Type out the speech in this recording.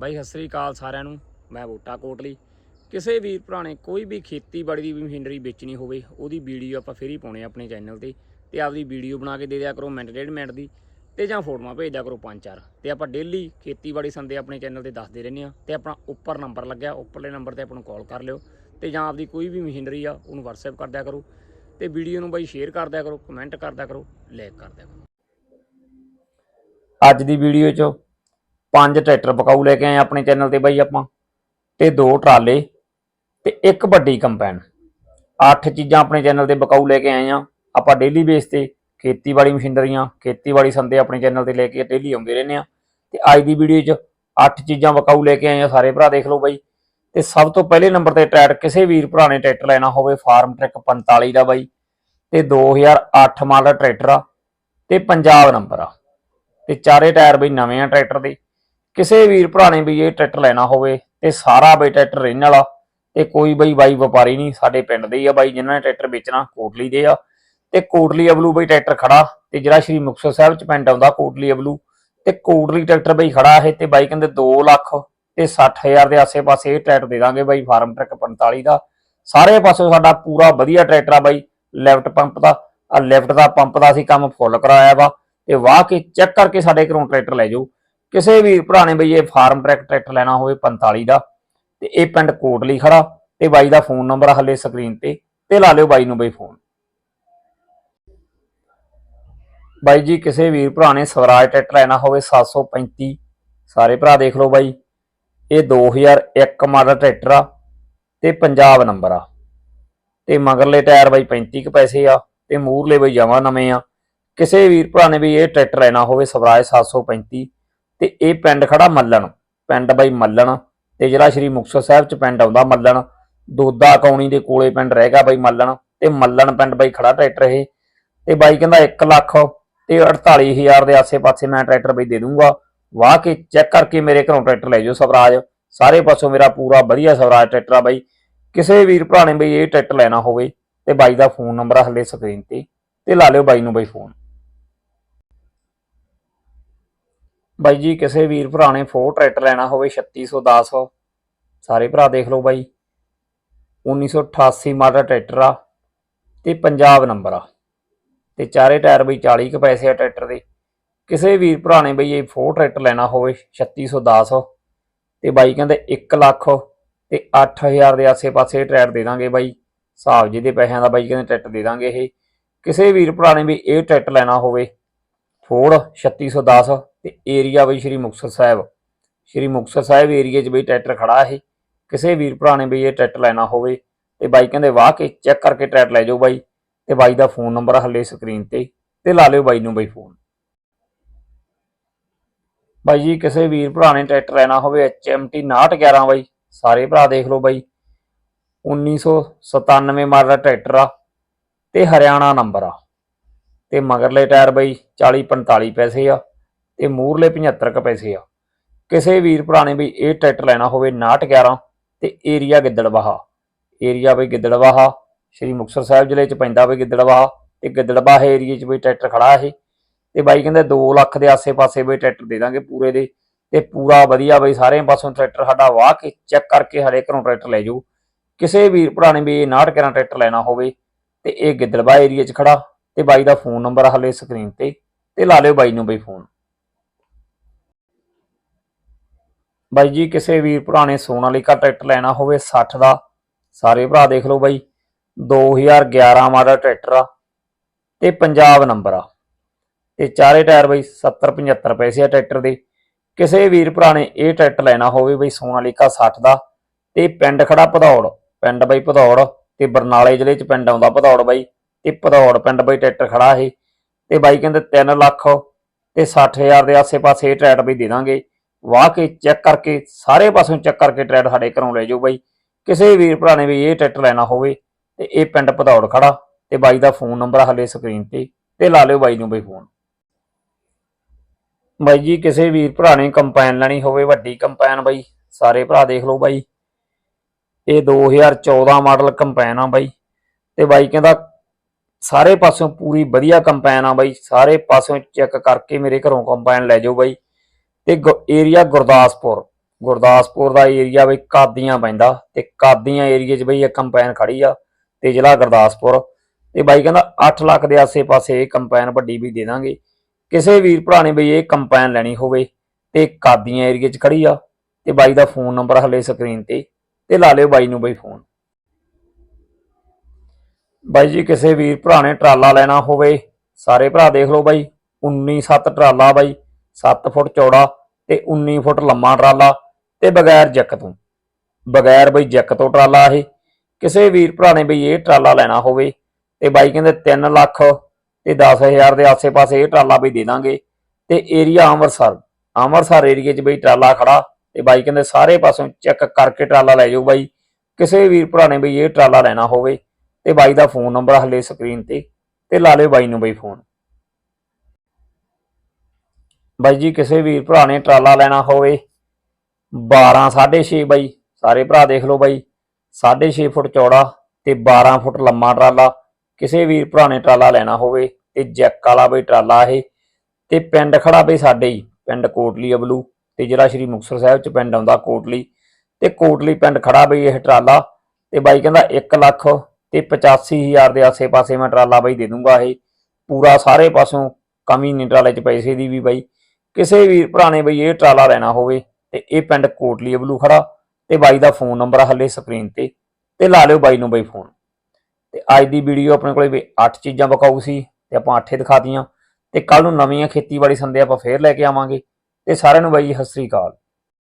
ਬਾਈ, ਸਤਿ ਸ੍ਰੀ ਅਕਾਲ ਸਾਰਿਆਂ ਨੂੰ। ਮੈਂ ਬੂਟਾ ਕੋਟਲੀ। ਕਿਸੇ ਵੀਰ ਭਰਾ ਨੇ ਕੋਈ ਵੀ ਖੇਤੀਬਾੜੀ ਦੀ ਮਸ਼ੀਨਰੀ ਵੇਚਣੀ ਹੋਵੇ, ਉਹਦੀ ਵੀਡੀਓ ਆਪਾਂ ਫੇਰ ਹੀ ਪਾਉਣੇ ਆਪਣੇ ਚੈਨਲ ਤੇ। ਤੇ ਆਪਦੀ ਵੀਡੀਓ ਬਣਾ ਕੇ ਦੇ ਦਿਆ ਕਰੋ ਮਿੰਟ, ਡੇਢ ਮਿੰਟ ਦੀ। ਤੇ ਜਾਂ ਫੋਟੋਆਂ ਭੇਜ ਦਿਆ ਕਰੋ ਪੰਜ, ਚਾਰ। ਤੇ ਆਪਾਂ ਡੇਲੀ ਖੇਤੀਬਾੜੀ ਸੰਦੇ ਆਪਣੇ ਚੈਨਲ ਤੇ ਦੱਸਦੇ ਰਹਿੰਦੇ ਆ ਤੇ ਆਪਣਾ ਉੱਪਰ ਨੰਬਰ ਲੱਗਿਆ, ਉੱਪਰਲੇ ਨੰਬਰ ਤੇ ਆਪਾਂ ਨੂੰ ਕਾਲ ਕਰ ਲਿਓ। ਤੇ ਜਾਂ ਆਪਦੀ ਕੋਈ ਵੀ ਮਸ਼ੀਨਰੀ ਆ, ਉਹਨੂੰ WhatsApp ਕਰ ਦਿਆ ਕਰੋ। ਤੇ ਵੀਡੀਓ ਨੂੰ ਬਾਈ ਸ਼ੇਅਰ ਕਰ ਦਿਆ ਕਰੋ, ਕਮੈਂਟ ਕਰ ਦਿਆ ਕਰੋ ਲਾਈਕ ਕਰ ਦਿਆ ਕਰੋ। ਅੱਜ ਦੀ ਵੀਡੀਓ 'ਚ ਪੰਜ ਟਰੈਕਟਰ ਬਕਾਊ ਲੈ ਕੇ ਆਏ ਆਪਣੇ ਚੈਨਲ ਤੇ ਬਾਈ ਆਪਾਂ, ਤੇ ਦੋ ਟਰਾਲੇ ਤੇ ਇੱਕ ਵੱਡੀ ਕੰਪੈਨ। ਅੱਠ ਚੀਜ਼ਾਂ ਆਪਣੇ ਚੈਨਲ ਤੇ ਬਕਾਊ ਲੈ ਕੇ ਆਏ ਆ। ਆਪਾਂ ਡੇਲੀ ਬੇਸ ਤੇ ਖੇਤੀਬਾੜੀ ਮਸ਼ੀਨਰੀਆਂ, ਖੇਤੀਬਾੜੀ ਸੰਦੇ ਆਪਣੇ ਚੈਨਲ ਤੇ ਲੈ ਕੇ ਡੇਲੀ ਆਉਂਦੇ ਰਹਿੰਦੇ ਆ। ਤੇ ਅੱਜ ਦੀ ਵੀਡੀਓ 'ਚ ਅੱਠ ਚੀਜ਼ਾਂ ਬਕਾਊ ਲੈ ਕੇ ਆਏ ਆ ਸਾਰੇ ਭਰਾ, ਦੇਖ ਲਓ ਬਾਈ। ਤੇ ਸਭ ਤੋਂ ਪਹਿਲੇ ਨੰਬਰ ਤੇ ਟਰੈਕਟਰ ਕਿਸੇ ਵੀਰ ਭਰਾ ਨੇ ਟਰੈਕਟਰ ਲੈਣਾ ਹੋਵੇ, ਫਾਰਮ ਟਰੈਕ 45 ਦਾ ਬਾਈ। ਤੇ 2008 ਮਾਡਲ ਦਾ ਟਰੈਕਟਰ ਆ, ਤੇ ਪੰਜਾਬ ਨੰਬਰ ਆ। ਤੇ ਚਾਰੇ ਟਾਇਰ ਬਈ ਨਵੇਂ ਆ ਟਰੈਕਟਰ ਦੇ। ਕਿਸੇ ਵੀਰ ਭਰਾ ਨੇ ਵੀ ਇਹ ਟਰੈਕਟਰ ਲੈਣਾ ਹੋਵੇ ਤੇ ਸਾਰਾ ਬਈ ਟਰੈਕਟਰ ਰਹਿਣ ਵਾਲਾ ਤੇ ਕੋਈ ਬਈ ਬਾਈ ਵਪਾਰੀ ਨਹੀਂ, ਸਾਡੇ ਪਿੰਡ ਦੇ ਹੀ ਆ ਬਾਈ ਜਿਨ੍ਹਾਂ ਨੇ ਟਰੈਕਟਰ ਵੇਚਣਾ, ਕੋਟਲੀ ਦੇ ਆ। ਤੇ ਕੋਟਲੀ ਅਬਲੂ ਬਈ ਟਰੈਕਟਰ ਖੜਾ ਤੇ ਜਿਹੜਾ ਸ਼੍ਰੀ ਮੁਕਤਸਰ ਸਾਹਿਬ ਚ ਪਿੰਡ ਆਉਂਦਾ ਕੋਟਲੀ ਅਬਲੂ ਤੇ ਕੋਟਲੀ ਟਰੈਕਟਰ ਬਈ ਖੜਾ ਇਹ ਤੇ ਬਾਈ ਕਹਿੰਦੇ 2 ਲੱਖ ਤੇ 60000 ਦੇ ਆਸੇ-ਪਾਸੇ ਇਹ ਟਰੈਕਟਰ ਦੇ ਦਾਂਗੇ ਬਾਈ, ਫਾਰਮ ਟਰੈਕ 45 ਦਾ। ਸਾਰੇ ਪਾਸੋਂ ਸਾਡਾ ਪੂਰਾ ਵਧੀਆ ਟਰੈਕਟਰ ਆ ਬਾਈ, ਲੈਫਟ ਪੰਪ ਦਾ ਆ ਲੈਫਟ ਦਾ ਪੰਪ ਦਾ ਅਸੀਂ ਕੰਮ ਫੁੱਲ ਕਰਾਇਆ ਵਾ ਤੇ ਵਾਹ ਕੇ ਚੈੱਕ ਕਰਕੇ ਸਾਡੇ ਘਰੋਂ ਟਰੈਕਟਰ ਲੈ ਜਾਓ। ਕਿਸੇ ਵੀ ਭਰਾ ਨੇ ਬਈ ਇਹ ਫਾਰਮ ਟਰੈਕ ਟਰੈਕਟਰ ਲੈਣਾ ਹੋਵੇ 45 ਦਾ, ਤੇ ਇਹ ਪਿੰਡ ਕੋਟਲੀ ਖੜਾ, ਤੇ ਬਾਈ ਦਾ ਫੋਨ ਨੰਬਰ ਹੱਲੇ ਸਕਰੀਨ ਤੇ ਤੇ ਲਾ ਲਿਓ ਬਾਈ ਨੂੰ ਬਈ ਫੋਨ। ਬਾਈ ਜੀ, ਕਿਸੇ ਵੀਰ ਭਰਾ ਨੇ ਸਵਰਾਜ ਟਰੈਕਟਰ ਲੈਣਾ ਹੋਵੇ 735 ਸਾਰੇ ਭਰਾ ਦੇਖ ਲਓ ਬਾਈ, ਇਹ 2001 ਮਾਡਲ ਟਰੈਕਟਰ ਆ, ਤੇ ਪੰਜਾਬ ਨੰਬਰ ਆ। ਤੇ ਮਗਰਲੇ ਟਾਇਰ ਬਾਈ 35 ਕੁ ਪੈਸੇ ਆ, ਤੇ ਮੂਰਲੇ ਬਈ ਜਮਾ ਨਵੇਂ ਆ। ਕਿਸੇ ਵੀਰ ਭਰਾ ਨੇ ਵੀ ਇਹ ਟਰੈਕਟਰ ਲੈਣਾ ਹੋਵੇ ਸਵਰਾਜ 735 ਤੇ ਇਹ ਪਿੰਡ ਖੜਾ ਮੱਲਣ, ਪਿੰਡ ਬਾਈ ਮੱਲਣ ਤੇ ਜਿਹੜਾ ਸ਼੍ਰੀ ਮੁਕਤਸਰ ਸਾਹਿਬ ਚ ਪਿੰਡ ਆਉਂਦਾ ਮੱਲਣ, ਦੋਦਾ ਕੌਣੀ ਦੇ ਕੋਲੇ ਪਿੰਡ ਰਹੇਗਾ ਬਾਈ ਮੱਲਣ ਤੇ ਮੱਲਣ ਪਿੰਡ ਬਾਈ ਖੜਾ ਟਰੈਕਟਰ ਇਹ ਤੇ ਬਾਈ ਕਹਿੰਦਾ 1 ਲੱਖ ਤੇ 48000 ਦੇ ਆਸੇ-ਪਾਸੇ ਮੈਂ ਟਰੈਕਟਰ ਬਾਈ ਦੇ ਦੂੰਗਾ। ਵਾਹ ਕੇ ਚੈੱਕ ਕਰਕੇ ਮੇਰੇ ਘਰੋਂ ਟਰੈਕਟਰ ਲੈ ਜਾਓ ਸਵਰਾਜ। ਸਾਰੇ ਪਾਸੋਂ ਮੇਰਾ ਪੂਰਾ ਵਧੀਆ ਸਵਰਾਜ ਟਰੈਕਟਰ ਆ ਬਾਈ। ਕਿਸੇ ਵੀਰ ਭਰਾ ਨੇ ਬਈ ਇਹ ਟਰੈਕਟਰ ਲੈਣਾ ਹੋਵੇ ਤੇ ਬਾਈ ਦਾ ਫੋਨ ਨੰਬਰ ਹਲੇ ਸਕਰੀਨ ਤੇ ਤੇ ਲਾ ਲਿਓ ਬਾਈ ਨੂੰ ਬਾਈ ਫੋਨ। ਬਾਈ ਜੀ, ਕਿਸੇ ਵੀਰ ਭਰਾ ਨੇ ਫੋਰ ਟਰੈਕਟਰ ਲੈਣਾ ਹੋਵੇ 3610 ਸਾਰੇ ਭਰਾ ਦੇਖ ਲਓ ਬਾਈ। 1988 ਮਾਡਲ ਟਰੈਕਟਰ ਆ ਤੇ ਪੰਜਾਬ ਨੰਬਰ ਆ। ਤੇ ਚਾਰੇ ਟਾਇਰ ਬਈ 40 ਕੁ ਪੈਸੇ ਆ ਟਰੈਕਟਰ ਦੇ। ਕਿਸੇ ਵੀਰ ਭਰਾ ਨੇ ਬਈ ਇਹ ਫੋਰ ਟਰੈਕਟਰ ਲੈਣਾ ਹੋਵੇ 3610 ਤੇ ਬਾਈ ਕਹਿੰਦੇ 1 ਲੱਖ ਤੇ 8000 ਦੇ ਆਸੇ-ਪਾਸੇ ਟਰੈਕਟਰ ਦੇ ਦਾਂਗੇ ਬਾਈ। ਹਿਸਾਬ ਜੀ ਦੇ ਪੈਸਿਆਂ ਦਾ ਬਾਈ ਕਹਿੰਦੇ ਟਰੈਕਟਰ ਦੇ ਦਾਂਗੇ ਇਹ। ਕਿਸੇ ਵੀਰ ਭਰਾ ਨੇ ਵੀ ਇਹ ਟਰੈਕਟਰ ਲੈਣਾ ਹੋਵੇ ਫੋੜ 3610 ਤੇ ਏਰੀਆ ਬਈ ਸ਼੍ਰੀ ਮੁਕਤਸਰ ਸਾਹਿਬ। ਸ਼੍ਰੀ ਮੁਕਤਸਰ ਸਾਹਿਬ ਏਰੀਆ 'ਚ ਬਈ ਟਰੈਕਟਰ ਖੜਾ ਇਹ। ਕਿਸੇ ਵੀਰ ਭਰਾ ਨੇ ਬਈ ਇਹ ਟਰੈਕਟਰ ਲੈਣਾ ਹੋਵੇ ਤੇ ਬਾਈ ਕਹਿੰਦੇ, ਵਾਹ ਕੇ, ਚੈੱਕ ਕਰਕੇ ਟਰੈਕਟਰ ਲੈ ਜਾਓ ਬਾਈ। ਤੇ ਬਾਈ ਦਾ ਫੋਨ ਨੰਬਰ ਹੱਲੇ ਸਕਰੀਨ ਤੇ ਤੇ ਲਾ ਲਿਓ ਬਾਈ ਨੂੰ ਬਾਈ ਫੋਨ ਬਾਈ ਜੀ, ਕਿਸੇ ਵੀਰ ਭਰਾ ਨੇ ਟਰੈਕਟਰ ਲੈਣਾ ਹੋਵੇ HMT 6911 ਬਾਈ, ਸਾਰੇ ਭਰਾ ਦੇਖ ਲਓ ਬਾਈ। 1997 ਮਾਡਲ ਟਰੈਕਟਰ ਆ ਤੇ ਹਰਿਆਣਾ ਨੰਬਰ ਆ। ਤੇ ਮਗਰਲੇ ਟਾਇਰ ਬਈ 40 45 ਪੈਸੇ ਆ। ਤੇ ਮੂਰਲੇ 75 ਕ ਪੈਸੇ ਆ। ਕਿਸੇ ਵੀਰ ਭਰਾ ਨੇ ਬਈ ਇਹ ਟਰੈਕਟਰ ਲੈਣਾ ਹੋਵੇ 6911 ਤੇ ਏਰੀਆ ਗਿੱਦੜਵਾਹਾ। ਏਰੀਆ ਬਈ ਗਿੱਦੜਵਾਹਾ, ਸ਼੍ਰੀ ਮੁਕਤਸਰ ਸਾਹਿਬ ਜ਼ਿਲ੍ਹੇ ਚ ਪੈਂਦਾ ਬਈ ਗਿੱਦੜਵਾਹਾ ਤੇ ਗਿੱਦੜਵਾਹਾ ਏਰੀਏ ਚ ਬਈ ਟਰੈਕਟਰ ਖੜਾ ਇਹ। ਤੇ ਬਾਈ ਕਹਿੰਦੇ 2 ਲੱਖ ਦੇ ਆਸੇ-ਪਾਸੇ ਬਈ ਟਰੈਕਟਰ ਦੇ ਦਾਂਗੇ ਪੂਰੇ ਦੇ। ਤੇ ਪੂਰਾ ਵਧੀਆ ਬਈ ਸਾਰੇ ਪਾਸੋਂ ਟਰੈਕਟਰ ਸਾਡਾ ਵਾਹ ਕੇ ਚੈੱਕ ਕਰਕੇ ਹਰੇ ਘਰੋਂ ਟਰੈਕਟਰ ਲੈ ਜਾਓ ਕਿਸੇ ਵੀਰ ਭਰਾ ਨੇ ਵੀ ਇਹ 6911 ਟਰੈਕਟਰ ਲੈਣਾ ਹੋਵੇ ਤੇ ਇਹ ਗਿੱਦੜਵਾ ਏਰੀਆ 'ਚ ਖੜਾ। ਤੇ ਬਾਈ ਦਾ ਫੋਨ ਨੰਬਰ ਹਲੇ ਸਕਰੀਨ ਤੇ। ਤੇ ਲਾ ਲਿਓ ਬਾਈ ਨੂੰ ਬਈ ਫੋਨ। ਬਾਈ ਜੀ, ਕਿਸੇ ਵੀਰ ਭਰਾ ਨੇ ਸੋਨਾਲੀਕਾ ਟਰੈਕਟਰ ਲੈਣਾ ਹੋਵੇ 60 ਦਾ, ਸਾਰੇ ਭਰਾ ਦੇਖ ਲਓ ਬਾਈ। 2011 ਮਾਡਲ ਟਰੈਕਟਰ ਆ ਤੇ ਪੰਜਾਬ ਨੰਬਰ ਆ। ਤੇ ਚਾਰੇ ਟਾਇਰ ਬਾਈ 70 75 ਪੈਸੇ ਆ ਟਰੈਕਟਰ ਦੇ। ਕਿਸੇ ਵੀਰ ਭਰਾ ਨੇ ਇਹ ਟਰੈਕਟਰ ਲੈਣਾ ਹੋਵੇ ਬਈ ਸੋਨਾਲੀਕਾ 60 ਦਾ। ਤੇ ਪਿੰਡ ਖੜਾ ਭਦੌੜ, ਪਿੰਡ ਬਾਈ ਭਦੌੜ, ਤੇ ਬਰਨਾਲੇ ਜ਼ਿਲ੍ਹੇ ਚ ਪਿੰਡ ਆਉਂਦਾ ਭਦੌੜ ਬਾਈ। ਤੇ ਭਦੌੜ ਪਿੰਡ ਬਾਈ ਟਰੈਕਟਰ ਖੜਾ ਇਹ। ਤੇ ਬਾਈ ਕਹਿੰਦੇ 3 ਲੱਖ ਤੇ 60000 ਦੇ ਆਸੇ-ਪਾਸੇ ਇਹ ਟਰੈਕਟਰ ਬਈ ਦੇ ਦਾਂਗੇ। ਵਾਹ ਕੇ ਚੈੱਕ ਕਰਕੇ, ਸਾਰੇ ਪਾਸੋਂ ਚੈੱਕ ਕਰਕੇ ਟਰੈਕਟਰ ਸਾਡੇ ਘਰੋਂ ਲੈ ਜਾਓ ਬਾਈ। ਕਿਸੇ ਵੀਰ ਭਰਾ ਨੇ ਵੀ ਇਹ ਟਰੈਕਟਰ ਲੈਣਾ ਹੋਵੇ, ਤੇ ਇਹ ਪਿੰਡ ਭਦੌੜ ਖੜਾ, ਤੇ ਬਾਈ ਦਾ ਫੋਨ ਨੰਬਰ ਹਲੇ ਸਕਰੀਨ ਤੇ ਤੇ ਲਾ ਲਿਓ ਬਾਈ ਨੂੰ ਬਈ ਫੋਨ ਬਾਈ ਜੀ, ਕਿਸੇ ਵੀਰ ਭਰਾ ਨੇ ਕੰਪੈਨ ਲੈਣੀ ਹੋਵੇ, ਵੱਡੀ ਕੰਪੈਨ ਬਾਈ, ਸਾਰੇ ਭਰਾ ਦੇਖ ਲਓ ਬਾਈ। ਇਹ 2014 ਮਾਡਲ ਕੰਪੈਨ ਆ ਬਾਈ, ਤੇ ਬਾਈ ਕਹਿੰਦਾ ਸਾਰੇ ਪਾਸੋਂ ਪੂਰੀ ਵਧੀਆ ਕੰਪੈਨ ਆ ਬਾਈ, ਸਾਰੇ ਪਾਸਿਓਂ ਚੈੱਕ ਕਰਕੇ ਮੇਰੇ ਘਰੋਂ ਕੰਪੈਨ ਲੈ ਜਾਓ ਬਾਈ। ਤੇ ਏਰੀਆ ਗੁਰਦਾਸਪੁਰ। ਗੁਰਦਾਸਪੁਰ ਦਾ ਏਰੀਆ ਬਈ ਕਾਦੀਆਂ ਪੈਂਦਾ ਤੇ ਕਾਦੀਆਂ ਏਰੀਏ 'ਚ ਬਈ ਇਹ ਕੰਪੈਨ ਖੜੀ ਆ ਤੇ ਜ਼ਿਲ੍ਹਾ ਗੁਰਦਾਸਪੁਰ। ਤੇ ਬਾਈ ਕਹਿੰਦਾ 8 ਲੱਖ ਦੇ ਆਸੇ-ਪਾਸੇ ਇਹ ਕੰਪੈਨ ਵੱਡੀ ਵੀ ਦੇ ਦਾਂਗੇ। ਕਿਸੇ ਵੀਰ ਭਰਾ ਨੇ ਬਈ ਇਹ ਕੰਪੈਨ ਲੈਣੀ ਹੋਵੇ ਤੇ ਕਾਦੀਆਂ ਏਰੀਏ 'ਚ ਖੜੀ ਆ ਤੇ ਬਾਈ ਦਾ ਫੋਨ ਨੰਬਰ ਹਲੇ ਸਕਰੀਨ ਤੇ ਤੇ ਲਾ ਲਿਓ ਬਾਈ ਨੂੰ ਬਈ ਫੋਨ। ਬਾਈ ਜੀ, ਕਿਸੇ ਵੀਰ ਭਰਾ ਨੇ ਟਰਾਲਾ ਲੈਣਾ ਹੋਵੇ, ਸਾਰੇ ਭਰਾ ਦੇਖ ਲਓ ਬਾਈ 19 7 ਟਰਾਲਾ ਬਾਈ। 7 ਫੁੱਟ ਚੌੜਾ ਤੇ 19 ਫੁੱਟ ਲੰਮਾ ਟਰਾਲਾ ਤੇ ਬਗੈਰ ਜੈਕ ਤੋਂ। ਬਗੈਰ ਬਈ ਜੈਕ ਤੋਂ ਟਰਾਲਾ ਇਹ। ਕਿਸੇ ਵੀਰ ਭਰਾ ਨੇ ਬਈ ਇਹ ਟਰਾਲਾ ਲੈਣਾ ਹੋਵੇ ਤੇ ਬਾਈ ਕਹਿੰਦੇ 3 ਲੱਖ ਤੇ 10000 ਦੇ ਆਸੇ-ਪਾਸੇ ਇਹ ਟਰਾਲਾ ਬਈ ਦੇ ਦਾਂਗੇ ਤੇ ਏਰੀਆ ਅੰਮ੍ਰਿਤਸਰ। ਅੰਮ੍ਰਿਤਸਰ ਏਰੀਏ 'ਚ ਬਈ ਟਰਾਲਾ ਖੜਾ ਤੇ ਬਾਈ ਕਹਿੰਦੇ ਸਾਰੇ ਪਾਸੋਂ ਚੈੱਕ ਕਰਕੇ ਟਰਾਲਾ ਲੈ ਜਾਓ ਬਾਈ। ਕਿਸੇ ਵੀਰ ਭਰਾ ਨੇ ਬਈ ਇਹ ਟਰਾਲਾ ਲੈਣਾ ਹੋਵੇ ਤੇ ਬਾਈ ਦਾ ਫੋਨ ਨੰਬਰ ਹਲੇ ਸਕਰੀਨ ਤੇ ਤੇ ਲਾ ਲਿਓ ਬਾਈ ਨੂੰ ਬਈ ਫੋਨ। ਬਾਈ ਜੀ, ਕਿਸੇ ਵੀਰ ਭਰਾ ਨੇ ਟਰਾਲਾ ਲੈਣਾ ਹੋਵੇ 12 6.5 ਬਾਈ, ਸਾਰੇ ਭਰਾ ਦੇਖ ਲਓ ਬਾਈ 6.5 ਫੁੱਟ ਚੌੜਾ ਤੇ 12 ਫੁੱਟ ਲੰਮਾ ਟਰਾਲਾ, ਕਿਸੇ ਵੀਰ ਭਰਾ ਨੇ ਟਰਾਲਾ ਲੈਣਾ ਹੋਵੇ, ਤੇ ਜੈਕ ਵਾਲਾ ਬਈ ਟਰਾਲਾ ਇਹ, ਤੇ ਪਿੰਡ ਖੜਾ ਬਈ ਸਾਡੇ ਹੀ, ਪਿੰਡ ਕੋਟਲੀ ਅਬਲੂ, ਤੇ ਜਿਹੜਾ ਸ਼੍ਰੀ ਮੁਕਤਸਰ ਸਾਹਿਬ ਚ ਪਿੰਡ ਆਉਂਦਾ ਕੋਟਲੀ, ਤੇ ਕੋਟਲੀ ਪਿੰਡ ਖੜਾ ਬਈ ਇਹ ਟਰਾਲਾ, ਤੇ ਬਾਈ ਕਹਿੰਦਾ 1 ਲੱਖ ਤੇ 85000 ਦੇ ਆਸੇ-ਪਾਸੇ ਮੈਂ ਟਰਾਲਾ ਬਾਈ ਦੇ ਦੂੰਗਾ ਇਹ, ਪੂਰਾ ਸਾਰੇ ਪਾਸੋਂ ਕਮੀ ਨਹੀਂ ਟਰਾਲੇ 'ਚ ਪੈਸੇ ਦੀ ਵੀ ਬਾਈ ਕਿਸੇ ਵੀਰ ਭਰਾ ਨੇ ਬਈ ਇਹ ਟਰਾਲਾ ਲੈਣਾ ਹੋਵੇ ਤੇ ਇਹ ਪਿੰਡ ਕੋਟਲੀ ਅਬਲੂ ਖੜਾ ਤੇ ਬਾਈ ਦਾ ਫੋਨ ਨੰਬਰ ਹੱਲੇ ਸਕਰੀਨ ਤੇ ਤੇ ਲਾ ਲਿਓ ਬਾਈ ਨੂੰ ਬਈ ਫੋਨ। ਤੇ ਅੱਜ ਦੀ ਵੀਡੀਓ ਆਪਣੇ ਕੋਲੇ ਵੀ 8 ਚੀਜ਼ਾਂ ਬਕਾਊ ਸੀ ਤੇ ਆਪਾਂ 8 ਦਿਖਾਤੀਆਂ ਤੇ ਕੱਲ ਨੂੰ ਨਵੀਆਂ ਖੇਤੀਬਾੜੀ ਸੰਦੇ ਆਪਾਂ ਫੇਰ ਲੈ ਕੇ ਆਵਾਂਗੇ। ਤੇ ਸਾਰਿਆਂ ਨੂੰ ਬਾਈ ਸਤਿ ਸ੍ਰੀ ਅਕਾਲ।